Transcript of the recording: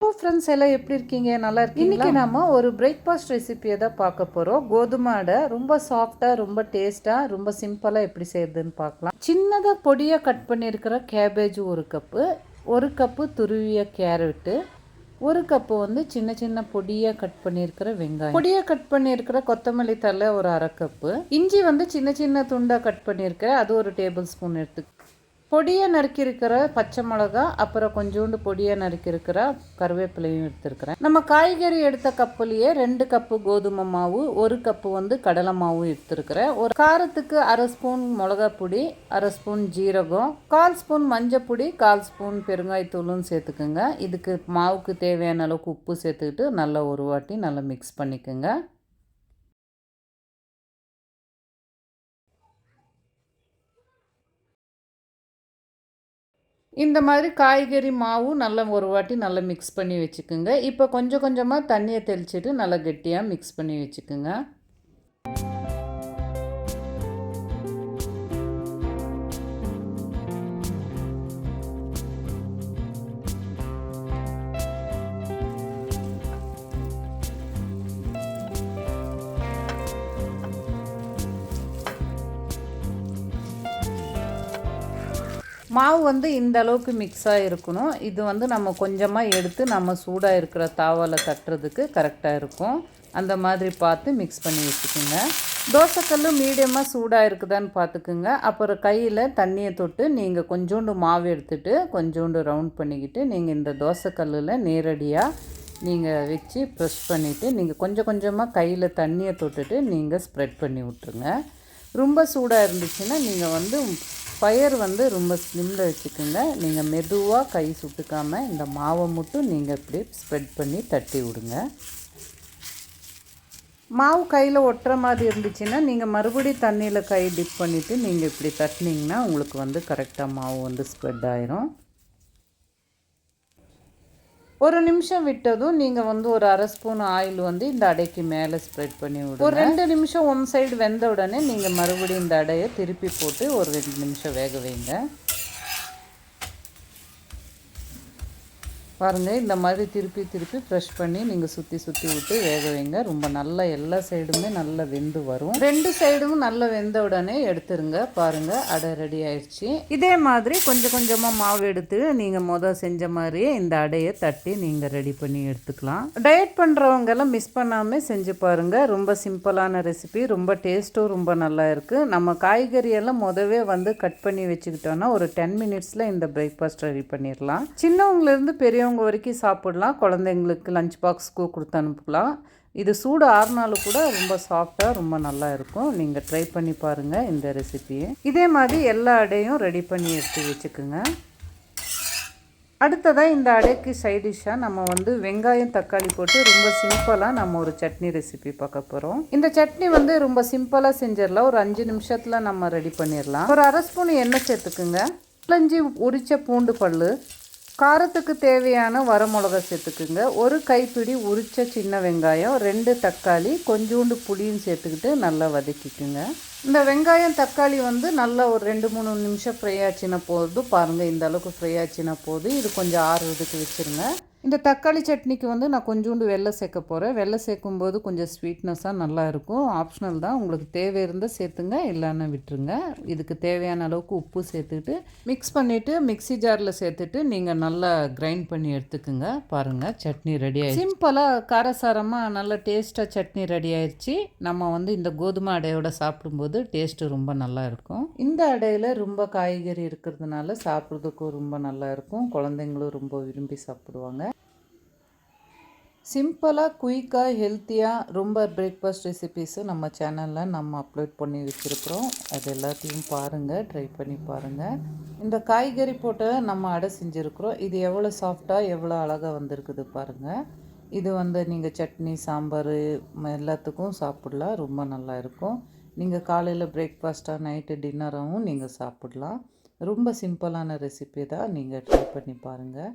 Hello friends எல்லாம் எப்படி இருக்கீங்க? நல்லா இருக்கீங்க இன்னைக்கு நாம ஒரு பிரேக்ஃபாஸ்ட் ரெசிபியை தான் பார்க்க போகிறோம் கோதுமை அடை ரொம்ப சாஃப்டாக ரொம்ப டேஸ்ட்டாக ரொம்ப சிம்பிளாக எப்படி செய்யறதுன்னு பார்க்கலாம். சின்னதாக பொடியாக கட் பண்ணியிருக்கிற கேபேஜ் ஒரு கப்பு ஒரு கப்பு துருவிய கேரட்டு ஒரு கப்பு வந்து சின்ன சின்ன பொடியாக கட் பண்ணியிருக்கிற வெங்காயம். பொடியாக கட் பண்ணியிருக்கிற கொத்தமல்லி தலை ஒரு அரை கப்பு இஞ்சி வந்து சின்ன சின்ன துண்டாக கட் பண்ணியிருக்கிற அது ஒரு டேபிள் ஸ்பூன் எடுத்து பொடியை நறுக்கியிருக்கிற பச்சை மிளகா அப்புறம் கொஞ்சோண்டு பொடியை நறுக்கியிருக்கிற கருவேப்பிலையும் எடுத்துருக்கிறேன். நம்ம காய்கறி எடுத்த கப்புலேயே ரெண்டு கப்பு கோதுமை மாவு ஒரு கப்பு வந்து கடலை மாவு எடுத்துருக்கிறேன். ஒரு காரத்துக்கு அரை ஸ்பூன் மிளகா பொடி அரை ஸ்பூன் ஜீரகம் கால் ஸ்பூன் மஞ்சள் பொடி கால் ஸ்பூன் பெருங்காயத்தூளும் சேர்த்துக்குங்க. இதுக்கு மாவுக்கு தேவையான அளவுக்கு உப்பு சேர்த்துக்கிட்டு நல்லா ஒரு வாட்டி நல்லா மிக்ஸ் பண்ணிக்கோங்க. இந்த மாதிரி காய்கறி மாவும் நல்லா ஒரு வாட்டி நல்லா மிக்ஸ் பண்ணி வச்சுக்கோங்க. இப்போ கொஞ்சம் கொஞ்சமாக தண்ணியை தெளிச்சிட்டு நல்லா கெட்டியாக மிக்ஸ் பண்ணி வச்சுக்கோங்க. மாவு வந்து இந்த அளவுக்கு மிக்ஸாக இருக்கணும். இது வந்து நம்ம கொஞ்சமாக எடுத்து நம்ம சூடாக இருக்கிற தாவலை தட்டுறதுக்கு கரெக்டாக இருக்கும். அந்த மாதிரி பார்த்து மிக்ஸ் பண்ணி வச்சுக்கோங்க. தோசைக்கல் மீடியமாக சூடாக இருக்குதான்னு பார்த்துக்குங்க. அப்புறம் கையில் தண்ணியை தொட்டு நீங்கள் கொஞ்சோண்டு மாவு எடுத்துகிட்டு கொஞ்சோண்டு ரவுண்ட் பண்ணிக்கிட்டு நீங்கள் இந்த தோசைக்கல்லில் நேரடியாக நீங்கள் வச்சு ப்ரெஸ் பண்ணிவிட்டு நீங்கள் கொஞ்சம் கொஞ்சமாக கையில் தண்ணியை தொட்டுட்டு நீங்கள் ஸ்ப்ரெட் பண்ணி விட்ருங்க ரொம்ப சூடாக இருந்துச்சுன்னா நீங்கள் வந்து ஃபயர் வந்து ரொம்ப ஸ்லிம்மில் வச்சுக்கோங்க. நீங்கள் மெதுவாக கை சுட்டுக்காமல் இந்த மாவை மட்டும் நீங்கள் இப்படி ஸ்ப்ரெட் பண்ணி தட்டி விடுங்க. மாவு கையில் ஒட்டுற மாதிரி இருந்துச்சுன்னா நீங்கள் மறுபடியும் தண்ணியில் கை டிப் பண்ணிவிட்டு நீங்கள் இப்படி தட்டினீங்கன்னா உங்களுக்கு வந்து கரெக்டாக மாவு வந்து ஸ்ப்ரெட் ஆயிரும். ஒரு நிமிஷம் விட்டதும் நீங்கள் வந்து ஒரு அரை ஸ்பூன் ஆயில் வந்து இந்த அடைக்கு மேலே ஸ்ப்ரெட் பண்ணி விடுங்க. ஒரு ரெண்டு நிமிஷம் ஒன் சைடு வெந்த உடனே நீங்கள் மறுபடியும் இந்த அடையை திருப்பி போட்டு ஒரு ரெண்டு நிமிஷம் வேக வைங்க. பாருங்கள் இந்த மாதிரி திருப்பி திருப்பி ப்ரெஷ் பண்ணி நீங்கள் சுற்றி சுற்றி விட்டு வேக வைங்க. ரொம்ப நல்லா எல்லா சைடுமே நல்லா வெந்து வரும். ரெண்டு சைடும் நல்லா வெந்த உடனே எடுத்துருங்க. பாருங்கள் அடை ரெடி ஆயிடுச்சு. இதே மாதிரி கொஞ்சம் கொஞ்சமாக மாவு எடுத்து நீங்கள் மொதல் செஞ்ச மாதிரியே இந்த அடையை தட்டி நீங்கள் ரெடி பண்ணி எடுத்துக்கலாம். டயட் பண்ணுறவங்க எல்லாம் மிஸ் பண்ணாமல் செஞ்சு பாருங்கள் ரொம்ப சிம்பிளான ரெசிபி ரொம்ப டேஸ்ட்டும் ரொம்ப நல்லா இருக்குது நம்ம காய்கறியெல்லாம் மொதவே வந்து கட் பண்ணி வச்சுக்கிட்டோன்னா ஒரு டென் மினிட்ஸில் இந்த பிரேக்ஃபாஸ்ட் ரெடி பண்ணிடலாம். சின்னவங்கலேருந்து பெரிய பெரியவங்க வரைக்கும் சாப்பிடலாம். குழந்தைங்களுக்கு லஞ்ச் பாக்ஸ்க்கு கொடுத்து அனுப்பலாம். இது சூடு ஆறுனாலும் கூட ரொம்ப சாஃப்டாக ரொம்ப நல்லா இருக்கும். நீங்கள் ட்ரை பண்ணி பாருங்கள் இந்த ரெசிபியை இதே மாதிரி எல்லா அடையும் ரெடி பண்ணி எடுத்து வச்சுக்கோங்க. அடுத்ததாக இந்த அடைக்கு சைடிஷ்ஷாக நம்ம வந்து வெங்காயம் தக்காளி போட்டு ரொம்ப சிம்பிளாக நம்ம ஒரு சட்னி ரெசிபி பார்க்க போகிறோம் இந்த சட்னி வந்து ரொம்ப சிம்பிளாக செஞ்சிடலாம். ஒரு அஞ்சு நிமிஷத்தில் நம்ம ரெடி பண்ணிடலாம். ஒரு அரை ஸ்பூன் எண்ணெய் சேர்த்துக்குங்க. அஞ்சு உரிச்ச பூண்டு பல் காரத்துக்கு தேவையான வரமிளகா சேர்த்துக்குங்க. ஒரு கைப்பிடி உரித்த சின்ன வெங்காயம் ரெண்டு தக்காளி கொஞ்சோண்டு புளியும் சேர்த்துக்கிட்டு நல்லா வதக்கிக்குங்க. இந்த வெங்காயம் தக்காளி வந்து நல்லா ஒரு ரெண்டு மூணு நிமிஷம் ஃப்ரை ஆச்சுன்னா போதும். பாருங்கள் இந்த அளவுக்கு ஃப்ரை ஆச்சுன்னா போதும். இது கொஞ்சம் ஆறுறதுக்கு வச்சுருங்க. இந்த தக்காளி சட்னிக்கு வந்து நான் கொஞ்சோண்டு வெள்ளை சேர்க்க போகிறேன் வெள்ளை சேர்க்கும்போது கொஞ்சம் ஸ்வீட்னஸாக நல்லாயிருக்கும் ஆப்ஷனல் தான். உங்களுக்கு தேவை இருந்தால் சேர்த்துங்க இல்லைன்னா விட்டுருங்க. இதுக்கு தேவையான அளவுக்கு உப்பு சேர்த்துட்டு மிக்ஸ் பண்ணிவிட்டு மிக்சி ஜாரில் சேர்த்துட்டு நீங்கள் நல்லா கிரைண்ட் பண்ணி எடுத்துக்குங்க. பாருங்கள் சட்னி ரெடி ஆயிடுச்சு. சிம்பிளாக காரசாரமாக நல்ல டேஸ்ட்டாக சட்னி ரெடி ஆயிடுச்சு. நம்ம வந்து இந்த கோதுமை அடையோட சாப்பிடும்போது டேஸ்ட்டு ரொம்ப நல்லா இருக்கும். இந்த அடையில் ரொம்ப காய்கறி இருக்கிறதுனால சாப்பிட்றதுக்கும் ரொம்ப நல்லா இருக்கும். குழந்தைங்களும் ரொம்ப விரும்பி சாப்பிடுவாங்க. சிம்பிளாக குயிக்காக ஹெல்த்தியாக ரொம்ப பிரேக்ஃபாஸ்ட் ரெசிபீஸு நம்ம சேனலில் நம்ம அப்லோட் பண்ணி வச்சுருக்குறோம். அது எல்லாத்தையும் பாருங்கள் ட்ரை பண்ணி பாருங்கள் இந்த காய்கறி போட்டு நம்ம அடை செஞ்சுருக்குறோம். இது எவ்வளோ சாஃப்டாக எவ்வளோ அழகாக வந்திருக்குது பாருங்கள் இது வந்து நீங்கள் சட்னி சாம்பார் எல்லாத்துக்கும் சாப்பிடலாம். ரொம்ப நல்லா இருக்கும். நீங்கள் காலையில் பிரேக்ஃபாஸ்ட்டாக நைட்டு டின்னராகவும் நீங்கள் சாப்பிடலாம். ரொம்ப சிம்பிளான ரெசிபி தான் நீங்கள் ட்ரை பண்ணி பாருங்கள்